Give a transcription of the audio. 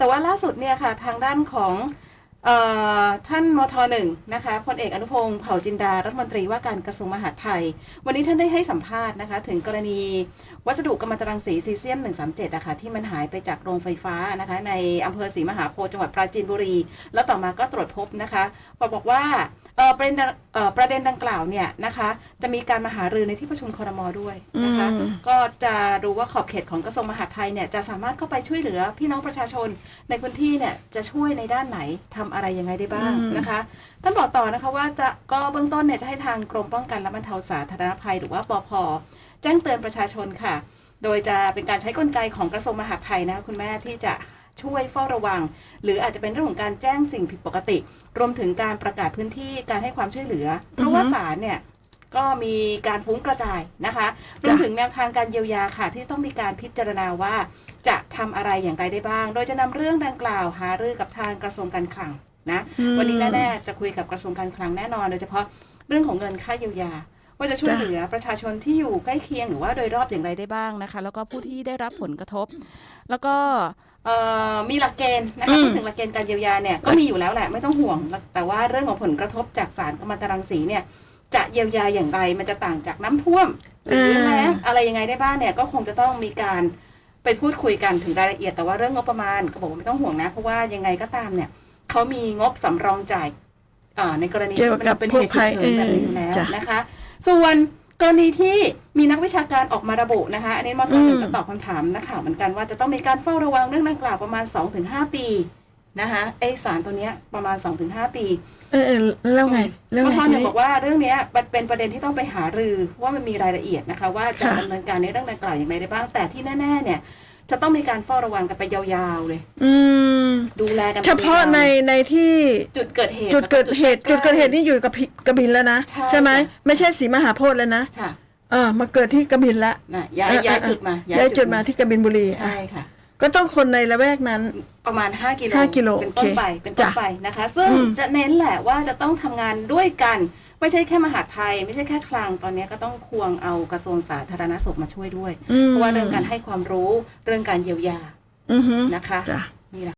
แต่ว่าล่าสุดเนี่ยค่ะทางด้านของท่านมทหนึ่งนะคะพลเอกอนุพงศ์เผ่าจินดารัฐมนตรีว่าการกระทรวงมหาดไทย วันนี้ท่านได้ให้สัมภาษณ์นะคะ ถึงกรณีวัสดุกัมมันตรังสีซีเซียม 137อะค่ะที่มันหายไปจากโรงไฟฟ้านะคะ ในอำเภอศรีมหาโพธิ์จังหวัดปราจีนบุรี แล้วต่อมาก็ตรวจพบนะคะพอบอกว่า ประเด็นเอ่อประเด็นดังกล่าวเนี่ยนะคะ จะมีการมาหารือในที่ประชุมครมด้วยนะคะ อืม ก็จะดูว่าขอบเขตของกระทรวงมหาดไทยเนี่ยจะสามารถเข้าไปช่วยเหลือพี่น้องประชาชนในพื้นที่เนี่ยจะช่วยในด้านไหนทำอะไรยังไงได้บ้างอืมนะคะท่านบอกต่อนะคะว่าจะก็เบื้องต้นเนี่ยจะให้ทางกรมป้องกันและบรรเทาสาธารณภัย หรือว่าปพแจ้งเตือนประชาชนค่ะ โดยจะเป็นการใช้กลไกของกระทรวงมหาดไทยนะคะคุณแม่ที่จะ ช่วยเฝ้าระวัง หรืออาจจะเป็นเรื่องของการแจ้งสิ่งผิดปกติ รวมถึงการประกาศพื้นที่การให้ความช่วยเหลือ เพราะว่าศาลเนี่ยก็มีการฟุ้งกระจายนะคะรวมถึงแนวทางการเยียวยาค่ะ ที่ต้องมีการพิจารณาว่า จะทำอะไรอย่างไรได้บ้าง โดยจะนำเรื่องดังกล่าวหารือกับทางกระทรวงการคลังนะอืมวันนี้แน่ๆจะคุยกับกระทรวงการคลังแน่นอน โดยเฉพาะเรื่องของเงินค่าเยียวยาว่าจะช่วยจ้ะเหลือประชาชนที่อยู่ใกล้เคียงหรือว่าโดยรอบอย่างไรได้บ้างนะคะ แล้วก็ผู้ที่ได้รับผลกระทบ แล้วก็ เอ่อมีหลักเกณฑ์นะคะพูดถึงหลักเกณฑ์การเยียวยาเนี่ยก็มีอยู่แล้วแหละไม่ต้องห่วง แต่ว่าเรื่องของผลกระทบจากสารกัมมันตรังสีเนี่ยจะเยียวยาอย่างไรมันจะต่างจากน้ำท่วม หรือแล้งอะไรยังไงได้บ้างเนี่ยก็คงจะต้องมีการไปพูดคุยกันถึงรายละเอียดแต่ว่าเรื่องงบประมาณก็บอกว่าไม่ต้องห่วงนะ เพราะว่ายังไงก็ตามเนี่ยเขามีงบสำรองจ่ายเอ่อในกรณีเกี่ยวที่กับมันเป็นพเหวกตุฉุกเฉินภัยแบบนี้อยู่แล้วเออจ้ะนะคะ ส่วน กรณีที่มีนักวิชาการออกมาระบุนะคะอันนี้มอทหนึ่งอืมก็ตอบคำถามนักข่าวเหมือนกันว่าจะต้องมีการเฝ้าระวังเรื่องดังกล่าวประมาณ 2-5 ปีนะคะไอสารตัวเนี้ยประมาณ 2-5 ปี เออเออแล้วไงแล้วมอไงททีเนี่ยนี้บอกว่าเรื่องเนี้ยมันเป็นประเด็นที่ต้องไปหารือว่ามันมีรายละเอียดนะคะ ว่าจะค่ะดำเนินการในเรื่องดังกล่าวอย่างไรได้บ้างแต่ที่แน่ๆเนี่ย จะต้องมีการเฝ้าระวังกันไปยาวๆเลย อืม ดูแลกันไปเฉพาะยาวๆในในที่จุดเกิดเหตุจุดเกิดเหตุแล้วจุดเกิดเหตุนี่อยู่กับพิกระบินแล้วนะใช่ไหมค่ะไม่ใช่สีมหาโพธิ์แล้วนะค่ะเออมาเกิดที่กระบินละนะย้ายเออเออย้ายจุดมาย้ายจุดมาที่กระบินบุรีใช่ค่ะ ก็ต้องคนในละแวกนั้น ประมาณ 5กิโลห้ากิโลเป็นต้นโอเคไปเป็นต้นจ้ะไปนะคะ ซึ่งอืม จะเน้นแหละว่าจะต้องทำงานด้วยกัน ไม่ใช่แค่มหาดไทย ไม่ใช่แค่คลังตอนนี้ก็ต้องควงเอากระทรวงสาธารณสุขมาช่วยด้วยอืมเพราะว่าเรื่องการให้ความรู้เรื่องการเยียวยาอือฮึนะคะ จ้ะ นี่แหละ